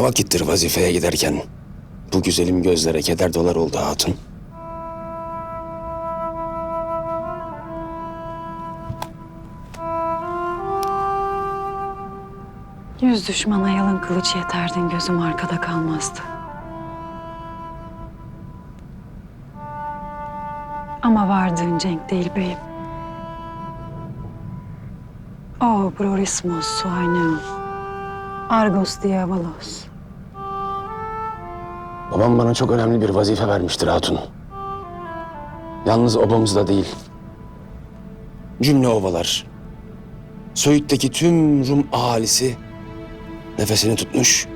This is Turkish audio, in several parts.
Ne vakittir vazifeye giderken bu güzelim gözlere keder dolar oldu hatun. Yüz düşmana yalın kılıç yeterdin gözüm arkada kalmazdı. Ama vardığın cenk değil beyim. O prorismos suaneum. Argos diavolos. Babam bana çok önemli bir vazife vermiştir hatun. Yalnız obamızda değil. Cümle ovalar. Söğüt'teki tüm Rum ahalisi nefesini tutmuş,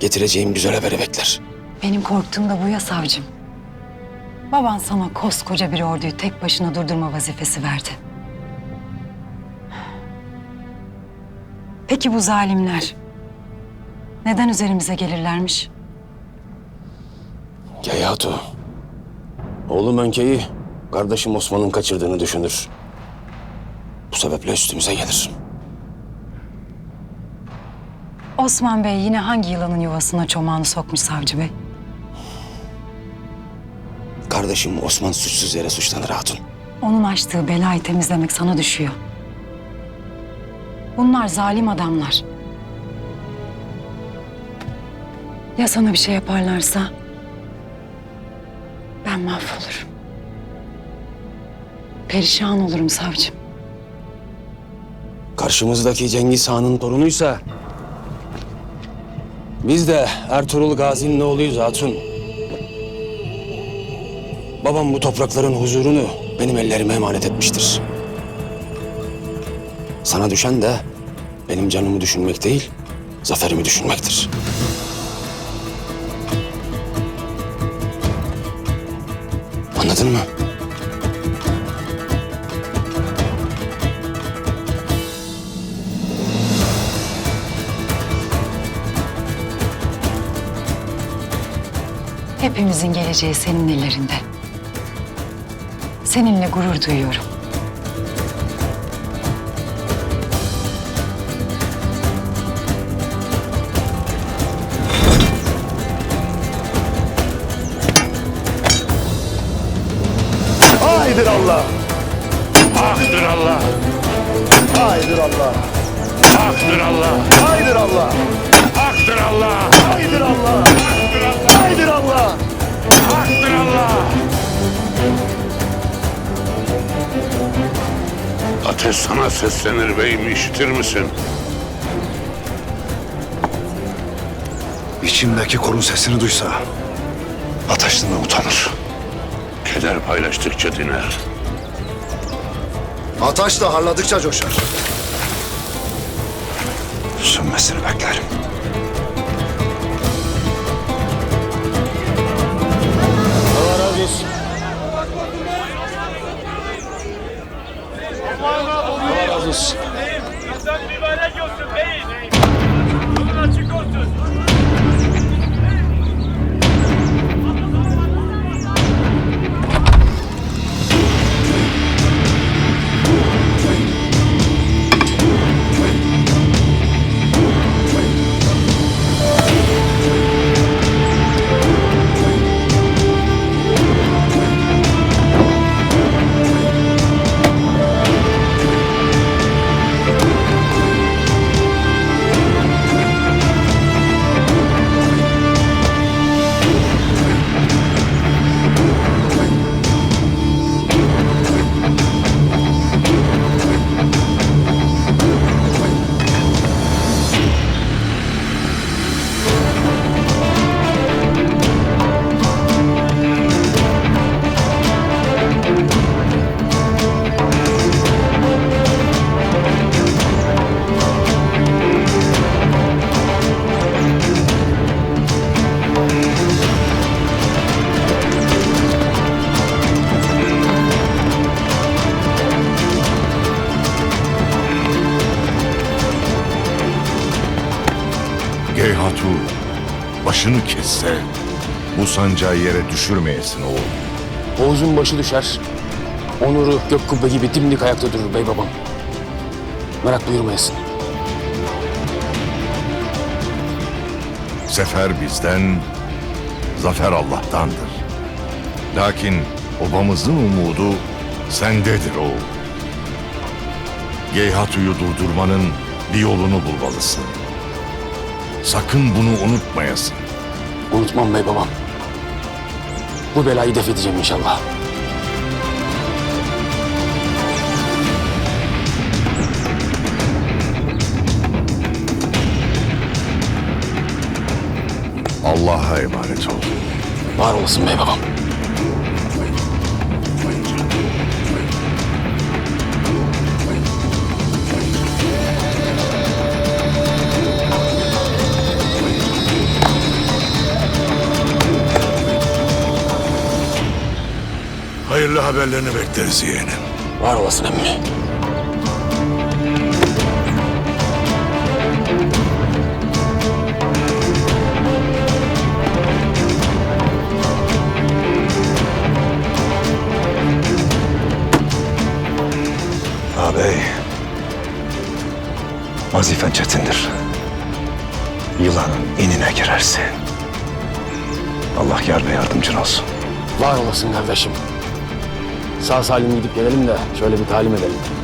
getireceğim güzel haberi bekler. Benim korktuğum da bu ya savcım. Baban sana koskoca bir orduyu tek başına durdurma vazifesi verdi. Peki bu zalimler neden üzerimize gelirlermiş? Geyatu. Oğlum Önke'yi kardeşim Osman'ın kaçırdığını düşünür. Bu sebeple üstümüze gelir. Osman Bey yine hangi yılanın yuvasına çomağını sokmuş savcı bey? Kardeşim Osman suçsuz yere suçlanır hatun. Onun açtığı belayı temizlemek sana düşüyor. Bunlar zalim adamlar. Ya sana bir şey yaparlarsa? Ben mahvolurum. Perişan olurum savcım. Karşımızdaki Cengiz Han'ın torunuysa... Biz de Ertuğrul Gazi'nin oğluyuz hatun. Babam bu toprakların huzurunu benim ellerime emanet etmiştir. Sana düşen de benim canımı düşünmek değil, zaferimi düşünmektir. Anladın mı? Hepimizin geleceği senin ellerinde. Seninle gurur duyuyorum. Haydır Allah! Haktır Allah, Haydır Allah! haktır Allah, Haydır Allah! haktır Allah, Haydır Allah! Haydır Allah! haktır Allah. Ateş sana seslenir beyim, işitir misin? İçimdeki korun sesini duysa ateşinden utanır. Keder paylaştıkça diner. Ataş da harladıkça coşar. Sönmesini beklerim. Allah razı olsun. Allah razı olsun. Başını kesse bu sancağı yere düşürmeyesin oğul. Oğuz'un başı düşer. Onuru gök kubbe gibi dimdik ayakta durur bey babam. Merak buyurmayasın. Sefer bizden, zafer Allah'tandır. Lakin obamızın umudu sendedir oğul. Geyhatu'yu durdurmanın bir yolunu bulmalısın. Sakın bunu unutmayasın. Unutmam bey babam. Bu belayı def edeceğim inşallah. Allah'a emanet ol. Var olasın bey babam. Hayırlı haberlerini bekleriz yeğenim. Var olasın emmi. Ağabey, vazifen çetindir. Yılanın inine girersin. Allah yar ve yardımcın olsun. Var olasın kardeşim. Sağ salim gidip gelelim de şöyle bir talim edelim.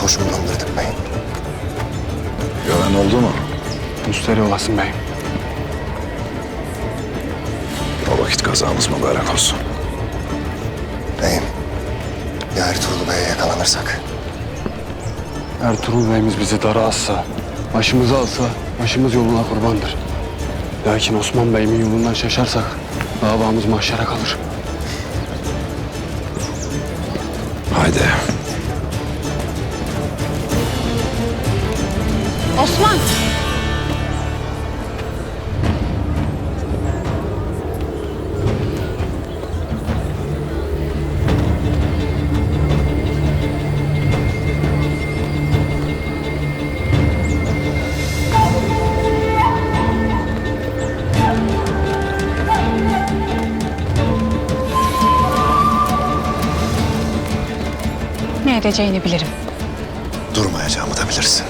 Koşullandırdık beyim. Gören oldu mu? Müşteri olasın beyim. O vakit kazamız mübarek olsun. Beyim, ya Ertuğrul Bey'e yakalanırsak? Ertuğrul Bey'imiz bizi dara assa, başımızı alsa başımız yoluna kurbandır. Lakin Osman Bey'imin yolundan şaşarsak davamız mahşere kalır. Haydi. Osman! Ne edeceğini bilirim. Durmayacağımı da bilirsin.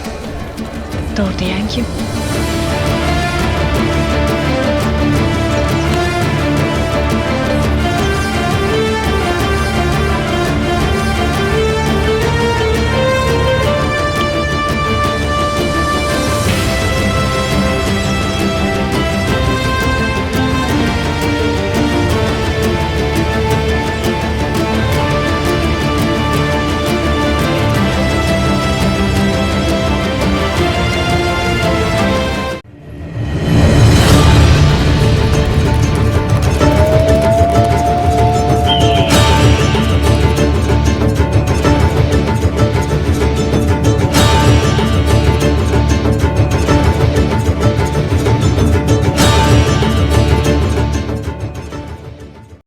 Dur diyen kim?